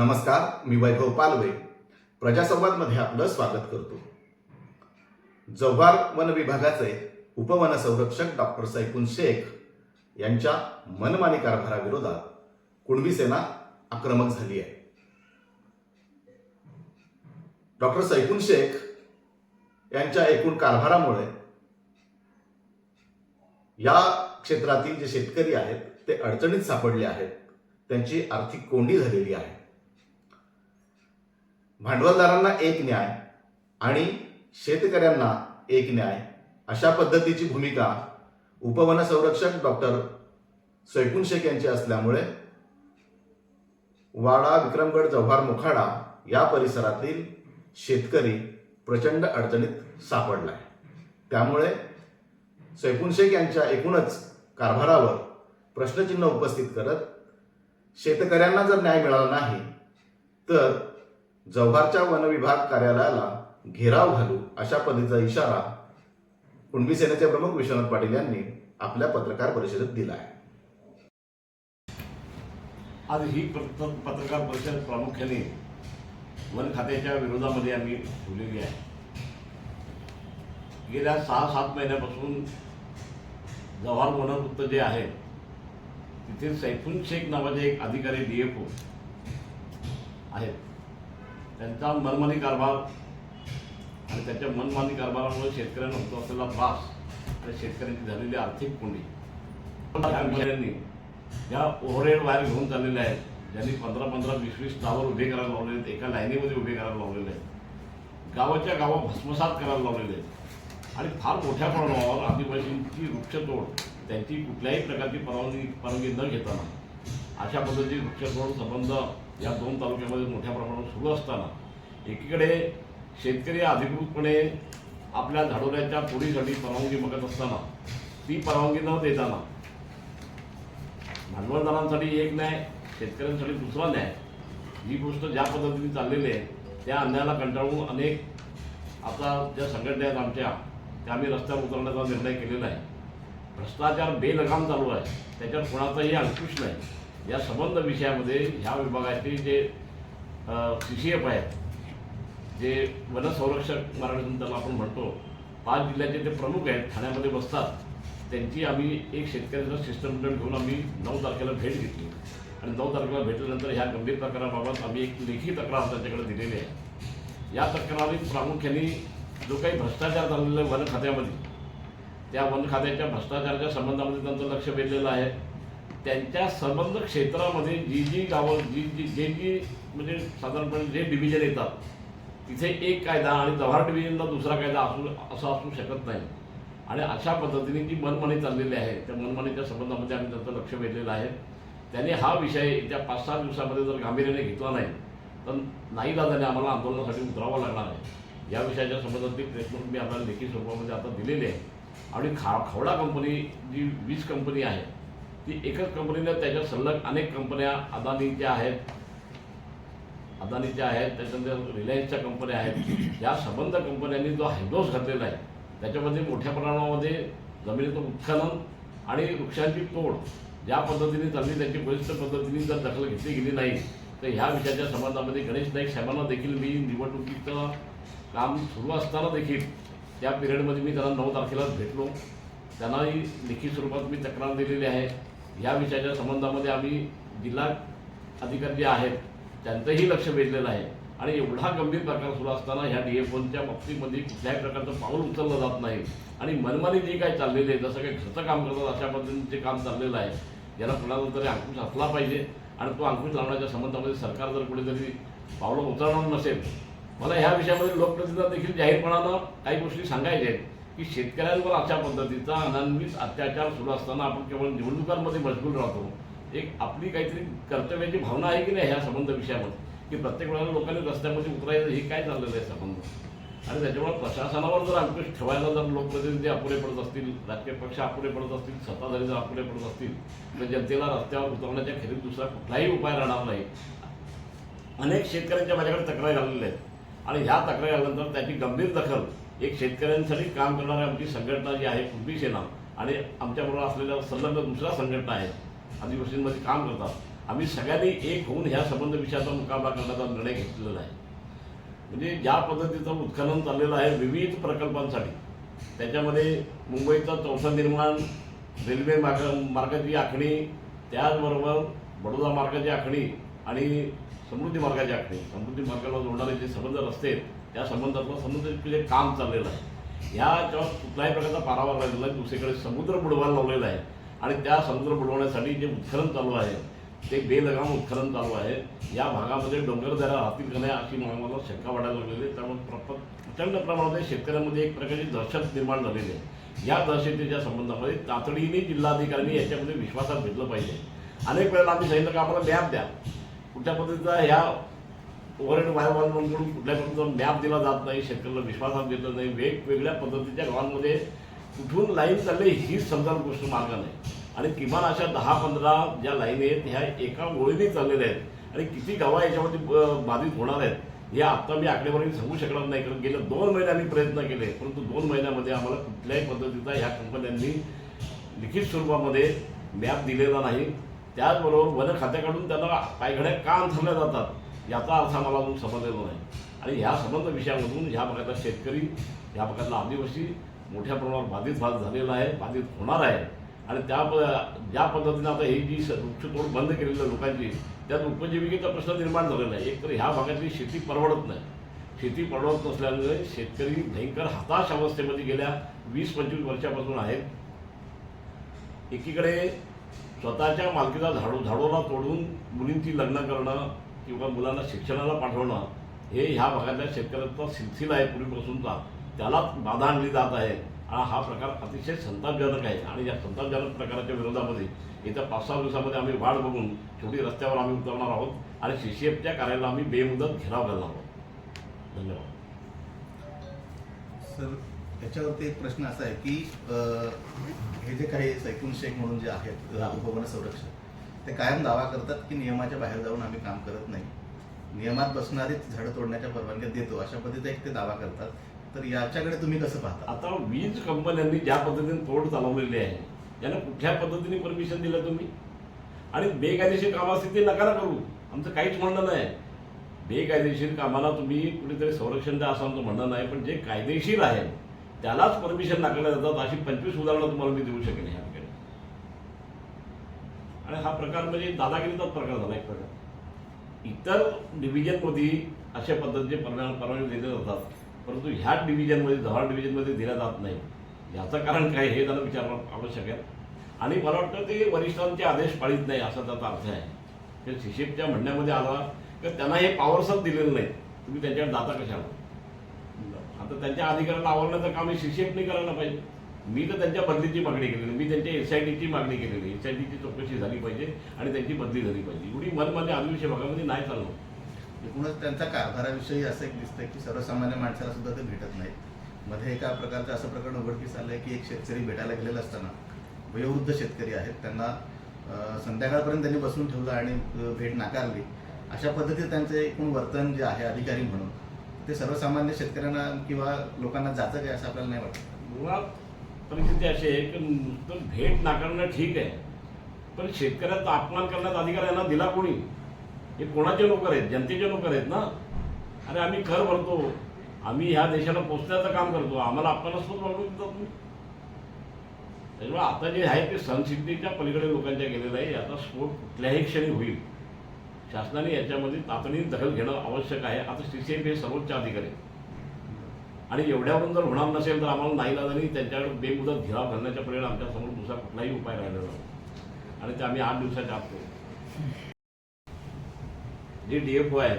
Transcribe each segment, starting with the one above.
नमस्कार मी वैभव पालवे. प्रजासंवादमध्ये आपलं स्वागत करतो. जव्हार वन विभागाचे उपवन संरक्षक डॉक्टर सैफुन शेख यांच्या मनमानी कारभाराविरोधात कुणबी सेना आक्रमक झाली आहे. डॉक्टर सैफुन शेख यांच्या एकूण कारभारामुळे या क्षेत्रातील जे शेतकरी आहेत ते अडचणीत सापडले आहेत. त्यांची आर्थिक कोंडी झालेली आहे. भांडवलदारांना एक न्याय आणि शेतकऱ्यांना एक न्याय अशा पद्धतीची भूमिका उपवन संरक्षक डॉक्टर सैकून शेख यांची असल्यामुळे वाडा विक्रमगड जव्हार मोखाडा या परिसरातील शेतकरी प्रचंड अडचणीत सापडला आहे त्यामुळे सैफुन शेख यांच्या एकूणच कारभारावर प्रश्नचिन्ह उपस्थित करत शेतकऱ्यांना जर न्याय मिळाला नाही तर जव्हारच्या वन विभाग कार्यालयाला घेराव घालू अशा पद्धतीचा इशारा कुणबी सेनेचे प्रमुख विश्वनाथ पाटील यांनी आपल्या पत्रकार परिषदेत दिला आहे आज ही पत्र पत्रकार परिषद प्रामुख्याने वन खात्याच्या विरोधामध्ये आम्ही ठेवलेली आहे. गेल्या सहा सात महिन्यापासून जव्हार वनवृत्त जे आहे तिथे सैफून शेख नावाचे एक अधिकारी डी एफ ओ आहेत. त्यांचा मनमानी कारभार आणि त्याच्या मनमानी कारभारामुळे शेतकऱ्यांना होतो असलेला त्रास आणि शेतकऱ्यांची झालेली आर्थिक कोंडी. या विषयांनी या ओव्हरहेड वायर घेऊन चाललेल्या आहेत ज्यांनी पंधरा पंधरा वीस वीस टावर उभे करायला लावलेले आहेत एका लाईनीमध्ये उभे करायला लावलेले आहेत. गावाच्या गावा भस्मसात करायला लावलेले आहेत. आणि फार मोठ्या प्रमाणावर आदिवासींची वृक्षतोड त्यांची कुठल्याही प्रकारची परवानगी परवानगी न घेताना अशा पद्धतीची वृक्षतोड संबंध या दोन तालुक्यामध्ये मोठ्या प्रमाणावर सुरू असताना एकीकडे शेतकरी अधिकृतपणे आपल्या झाडोऱ्याच्या पोळीसाठी परवानगी मागत असताना ती परवानगी न देताना भांडवलदारांसाठी एक न्याय शेतकऱ्यांसाठी दुसरा न्याय ही गोष्ट ज्या पद्धतीने चाललेली आहे त्या अन्यायाला कंटाळून अनेक आता ज्या संघटना आहेत आमच्या त्या आम्ही रस्त्यावर उतरण्याचा निर्णय केलेला आहे. भ्रष्टाचार बेलगाम चालू आहे त्याच्यावर कोणाचाही अंकुश नाही. या संबंध विषयामध्ये ह्या विभागाचे जे सी सी एफ आहेत जे वनसंरक्षक मराठीतून त्याला आपण म्हणतो पाच जिल्ह्याचे ते प्रमुख आहेत ठाण्यामध्ये बसतात त्यांची आम्ही एक शेतकऱ्याचं शिष्टमंडळ घेऊन आम्ही नऊ तारखेला भेट घेतली. आणि नऊ तारखेला भेटल्यानंतर ह्या गंभीर तक्राराबाबत आम्ही एक लेखी तक्रार त्यांच्याकडे दिलेली आहे. या तक्रारीत प्रामुख्याने जो काही भ्रष्टाचार झालेला आहे वन खात्यामध्ये त्या वन खात्याच्या भ्रष्टाचाराच्या संबंधामध्ये त्यांचं लक्ष वेधलेलं आहे. त्यांच्या संबंध क्षेत्रामध्ये जी जी गावं जी जी जे जी म्हणजे साधारणपणे जे डिव्हिजन येतात तिथे एक कायदा आणि जव्हार डिव्हिजनला दुसरा कायदा असू असा असू शकत नाही. आणि अशा पद्धतीने जी मनमानी चाललेली आहे त्या मनमानीच्या संबंधामध्ये आम्ही त्यांचं लक्ष वेधलेलं आहे. त्यांनी हा विषय येत्या पाच सहा दिवसामध्ये जर गांभीर्याने घेतला नाही तर नाही दादाने आम्हाला आंदोलनासाठी उतरावं लागणार आहे. या विषयाच्या संबंधातली प्रेसनोट मी आम्हाला लेखी स्वरूपामध्ये आता दिलेली आहे आणि खा खवडा कंपनी जी वीज कंपनी आहे ती एकच कंपनीने त्याच्या सलग अनेक कंपन्या अदानीच्या आहेत. अदानीच्या आहेत त्याच्यानंतर रिलायन्सच्या कंपन्या आहेत. या संबंध कंपन्यांनी जो हायडोस घातलेला आहे त्याच्यामध्ये मोठ्या प्रमाणामध्ये जमिनीचं उत्खनन आणि वृक्षांची तोड ज्या पद्धतीने चालली त्याची बलिष्ठ पद्धतीने जर दखल घेतली गेली नाही तर ह्या विषयाच्या संबंधामध्ये गणेश नाईक साहेबांना देखील मी निवडणुकीचं काम सुरू असताना देखील त्या पिरियडमध्ये मी त्यांना नऊ तारखेला भेटलो. त्यांनाही लिखित स्वरूपात मी तक्रार दिलेली आहे. या विषयाच्या संबंधामध्ये आम्ही जिल्हा अधिकारी जे आहेत त्यांचंही लक्ष वेधलेलं आहे. आणि एवढा गंभीर प्रकार सुरू असताना ह्या डी एफ ओनच्या बाबतीमध्ये कुठल्याही प्रकारचं पाऊल उचललं जात नाही. आणि मनमानी जे काय चाललेलं आहे जसं काही घरचं काम करतात अशा पद्धतीने काम चाललेलं आहे. याला कुणाला तरी अंकुश असला पाहिजे आणि तो अंकुश लावण्याच्या संबंधामध्ये सरकार जर कुठेतरी पावलं उचलणार नसेल मला ह्या विषयामध्ये लोकप्रतिनिधी देखील जाहीरपणानं काही गोष्टी सांगायच्या आहेत. की शेतकऱ्यांवर अशा पद्धतीचा अनान्वित अत्याचार सुरू असताना आपण केवळ निवडणुकांमध्ये मजबूर राहतो. एक आपली काहीतरी कर्तव्याची भावना आहे की नाही ह्या संबंध विषयामध्ये? की प्रत्येक वेळेला लोकांनी रस्त्यामध्ये उतरायचं हे काय चाललेलं आहे संबंध? आणि त्याच्यामुळे प्रशासनावर जर अंकुश ठेवायला जर लोकप्रतिनिधी अपुरे पडत असतील राजकीय पक्ष अपुरे पडत असतील सत्ताधारी जर अपुरे पडत असतील तर जनतेला रस्त्यावर उतरवण्याच्या खेरीत दुसरा कुठलाही उपाय राहणार नाही. अनेक शेतकऱ्यांच्या माझ्याकडे तक्रारी आलेल्या आहेत. आणि ह्या तक्रारी आल्यानंतर त्याची गंभीर दखल एक शेतकऱ्यांसाठी काम करणारी आमची संघटना जी आहे कुणबी सेना आणि आमच्याबरोबर असलेल्या संलग्न दुसऱ्या संघटना आहेत आदिवासींमध्ये काम करतात. आम्ही सगळ्यांनी एक होऊन ह्या संबंध विषयाचा मुकाबला करण्याचा निर्णय घेतलेला आहे. म्हणजे ज्या पद्धतीचं उत्खनन चाललेलं आहे विविध प्रकल्पांसाठी त्याच्यामध्ये मुंबईचा चौथा निर्माण रेल्वे मार्ग मार्गाची आखणी त्याचबरोबर बडोदा मार्गाची आखणी आणि समृद्धी मार्गाची आखणी. समृद्धी मार्गाला जोडणारे जे संबंध रस्ते आहेत त्या संबंधातलं समुद्र जे काम चाललेलं आहे. ह्याच्यावर कुठल्याही प्रकारचा पारावार राहिलेला आहे दुसरीकडे समुद्र बुडवायला लावलेला आहे. आणि त्या समुद्र बुडवण्यासाठी जे उत्खनन चालू आहे ते बेलगाम उत्खनन चालू आहे. या भागामध्ये डोंगरदऱ्या राहतील का नाही अशी मला शंका वाटायला लागलेली आहे. त्यामुळे प्रचंड प्रमाणात शेतकऱ्यांमध्ये एक प्रकारची दहशत निर्माण झालेली आहे. या दहशतीच्या संबंधामध्ये तातडीने जिल्हाधिकाऱ्यांनी याच्यामध्ये विश्वासात घेतलं पाहिजे. अनेक वेळेला आम्ही सांगितलं का आम्हाला मॅप द्या. कुठल्या पद्धतीचा ह्या ओव्हरहेड म्हणून कुठल्या पद्धतीचा मॅप दिला जात नाही शेतकऱ्याला विश्वासात घेतलं नाही वेगवेगळ्या पद्धतीच्या गावांमध्ये कुठून लाईन चालली हीच समजा गोष्ट मार्ग नाही. आणि किमान अशा दहा पंधरा ज्या लाईन आहेत ह्या एका ओळीने चाललेल्या आहेत. आणि किती गावा याच्यामध्ये बाधित होणार आहेत हे आत्ता मी आकडेवारी सांगू शकणार नाही कारण गेल्या दोन महिने आम्ही प्रयत्न केले. परंतु दोन महिन्यामध्ये आम्हाला कुठल्याही पद्धतीचा ह्या कंपन्यांनी लिखित स्वरूपामध्ये मॅप दिलेला नाही. त्याचबरोबर वन खात्याकडून त्यांना पायघड्या का अंथरल्या जातात? याचा अर्थ आम्हाला अजून समजलेला नाही. आणि ह्या संबंध विषयामधून ह्या भागातला शेतकरी ह्या भागातला आदिवासी मोठ्या प्रमाणावर बाधित भाग झालेला आहे बाधित होणार आहे. आणि त्या प- ज्या पद्धतीनं आता ही जी वृक्षतोड बंद केलेली आहे लोकांची त्यात उपजीविकेचा प्रश्न निर्माण झालेला आहे. एकतर ह्या भागातली शेती परवडत नाही. शेती परवडत नसल्यामुळे शेतकरी भयंकर हताश अवस्थेमध्ये गेल्या वीस पंचवीस वर्षापासून आहेत. एकीकडे स्वतःच्या मालकीचा झाडू झाडोला तोडून मुलींची लग्न करणं किंवा मुलांना शिक्षणाला पाठवणं हे ह्या भागातल्या शेतकऱ्यांचा सिलसिला आहे पूर्वीपासूनचा. त्याला बाधा आणली जात आहे. आणि हा प्रकार अतिशय संतापजनक आहे. आणि या संतापजनक प्रकाराच्या विरोधामध्ये येत्या पाच सहा दिवसामध्ये आम्ही वाट बघून शेवटी रस्त्यावर आम्ही उतरणार आहोत आणि सी सी एफच्या कार्यालयाला आम्ही बेमुदत घेराव घालणार आहोत. धन्यवाद. सर याच्यावरती एक प्रश्न असा आहे की हे जे काही सैकुन शेख म्हणून जे आहेत. उपवन संरक्षक ते कायम दावा करतात की नियमाच्या बाहेर जाऊन आम्ही काम करत नाही. नियमात बसणारीच झाडं तोडण्याच्या परवानग्या देतो अशा पद्धतीचा एक ते दावा करतात. तर याच्याकडे तुम्ही कसं पाहता? आता वीज कंपन्यांनी ज्या पद्धतीने तोड चालवलेली आहे यांना कुठल्या पद्धतीने परमिशन दिलं तुम्ही? आणि बेकायदेशीर कामासाठी ते नकारा करू. आमचं काहीच म्हणणं नाही. बेकायदेशीर कामाला तुम्ही कुठेतरी संरक्षण द्या असं आमचं म्हणणं नाही पण जे कायदेशीर आहे त्यालाच परमिशन नाकारल्या जातात. अशी पंचवीस उदाहरणं तुम्हाला मी देऊ शकेन ह्या आणि हा प्रकार म्हणजे दादागिरीचाच प्रकार झाला एक प्रकार. इतर डिव्हिजनमध्ये अशा पद्धतीचे परवान परवाने दिले जातात परंतु ह्या डिव्हिजनमध्ये जव्हार डिव्हिजनमध्ये दिल्या जात नाही. याचं कारण काय हे त्यांना विचारणं आवश्यक आहे. आणि मला वाटतं ते वरिष्ठांचे आदेश पाळीत नाही असा त्याचा अर्थ आहे. तर शिशेपच्या म्हणण्यामध्ये आला की त्यांना हे पॉवर्सच दिलेलं नाही. तुम्ही त्यांच्याकडे जाता कशाला? आता त्यांच्या अधिकाऱ्यांना आवरण्याचं काम हे शिशेपने करायला पाहिजे. मी तर त्यांच्या बदलीची मागणी केलेली मी त्यांच्या एस आय टीची मागणी केलेली एस आय टीची चौकशी झाली पाहिजे आणि त्यांची बदली झाली पाहिजे. एवढी मनमान्य आदिवासी भागामध्ये नाही चालणार एकूणच त्यांच्या कारभाराविषयी असं एक दिसतंय की सर्वसामान्य माणसाला सुद्धा ते भेटत नाहीत. मध्ये एका प्रकारचं असं प्रकरण उघडकीस आलंय की एक शेतकरी भेटायला गेलेला असताना वयोवृद्ध शेतकरी आहेत. त्यांना संध्याकाळपर्यंत त्यांनी बसून ठेवलं आणि भेट नाकारली. अशा पद्धतीत त्यांचं एकूण वर्तन जे आहे अधिकारी म्हणून ते सर्वसामान्य शेतकऱ्यांना किंवा लोकांना जातं काय असं आपल्याला नाही वाटत? मुळात परिस्थिती अशी आहे की नुसतं भेट नाकारणं ठीक आहे. पण शेतकऱ्याचा अपमान करण्याचा अधिकार यांना दिला कोणी? हे कोणाचे नोकर आहेत? जनतेचे नोकर आहेत ना? अरे आम्ही खर भरतो आम्ही ह्या देशाला पोचण्याचं काम करतो. आम्हाला आपल्याला अपमानास्पद वागणूक देतात तुम्ही. त्याच्यामुळे आता जे आहे ते सहनसिद्धीच्या पलीकडे लोकांच्या गेलेलं आहे. याचा स्फोट कुठल्याही क्षणी होईल. शासनाने याच्यामध्ये तातडीने दखल घेणं आवश्यक आहे. आता सी सी एम हे सर्वोच्च अधिकारी आहेत. आणि एवढ्यावरून जर होणार नसेल तर आम्हाला नाही नाईलाजाने त्यांच्यावर बेमुदत घेराव घालण्याच्या परिणाम आमच्यासमोर दुसरा कुठलाही उपाय राहिलेला नाही. आणि ते आम्ही आठ दिवसाच्या आत जे डी एफ ओ आहे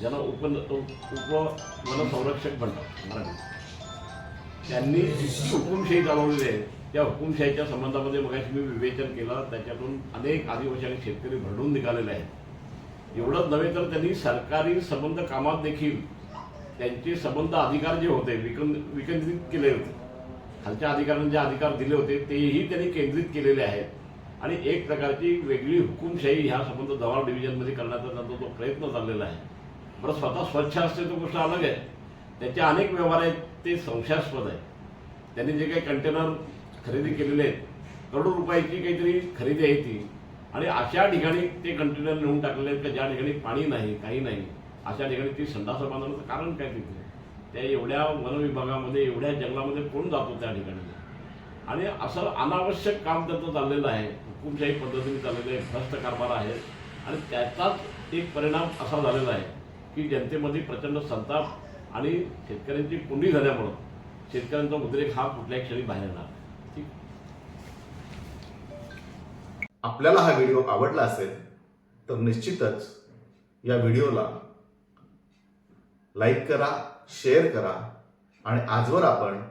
ज्यांना उप उप संरक्षक म्हणतात मराठी. त्यांनी हुकुमशाही चालवलेली आहे त्या हुकुमशाहीच्या संबंधामध्ये मगाशी मी विवेचन केलं त्याच्यातून अनेक आदिवासी आणि शेतकरी भरडून निघालेले आहेत. एवढंच नव्हे तर त्यांनी सरकारी संबंध कामात देखील त्यांचे संबंध अधिकार जे होते विकन विकेंद्रित केले होते. खालच्या अधिकाऱ्यांना जे अधिकार दिले होते तेही त्यांनी केंद्रित केलेले आहेत. आणि एक प्रकारची वेगळी हुकुमशाही ह्या संबंध जवाहर डिव्हिजनमध्ये करण्याचा त्यांचा तो प्रयत्न चाललेला आहे. बरं स्वतः स्वच्छ असते तो गोष्ट अलग आहे. त्याचे अनेक व्यवहार आहेत ते संशयास्पद आहे त्यांनी जे काही कंटेनर खरेदी केलेले आहेत करोडो रुपयाची काहीतरी खरेदी आहे ती. आणि अशा ठिकाणी ते कंटेनर नेऊन टाकलेले आहेत का ज्या ठिकाणी पाणी नाही काही नाही. अशा ठिकाणी ती संडास बांधण्याचं कारण काय तिथे? त्या एवढ्या वन विभागामध्ये एवढ्या जंगलामध्ये कोण जातो त्या ठिकाणी? आणि असं अनावश्यक काम त्यांचं चाललेलं आहे. हुकुमशाही पद्धतीने चाललेलं आहे. भ्रष्ट कारभार आहे. आणि त्याचाच एक परिणाम असा झालेला आहे की जनतेमध्ये प्रचंड संताप आणि शेतकऱ्यांची कोंडी झाल्यामुळं शेतकऱ्यांचा उद्रेक हा कुठल्याही क्षणी बाहेर येणार ठीक? आपल्याला हा व्हिडिओ आवडला असेल तर निश्चितच या व्हिडिओला लाईक करा शेअर करा. आणि आजवर आपण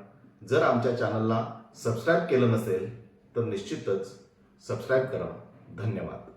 जर आमच्या चॅनलला सबस्क्राईब केलं नसेल तर निश्चितच सबस्क्राईब करा धन्यवाद.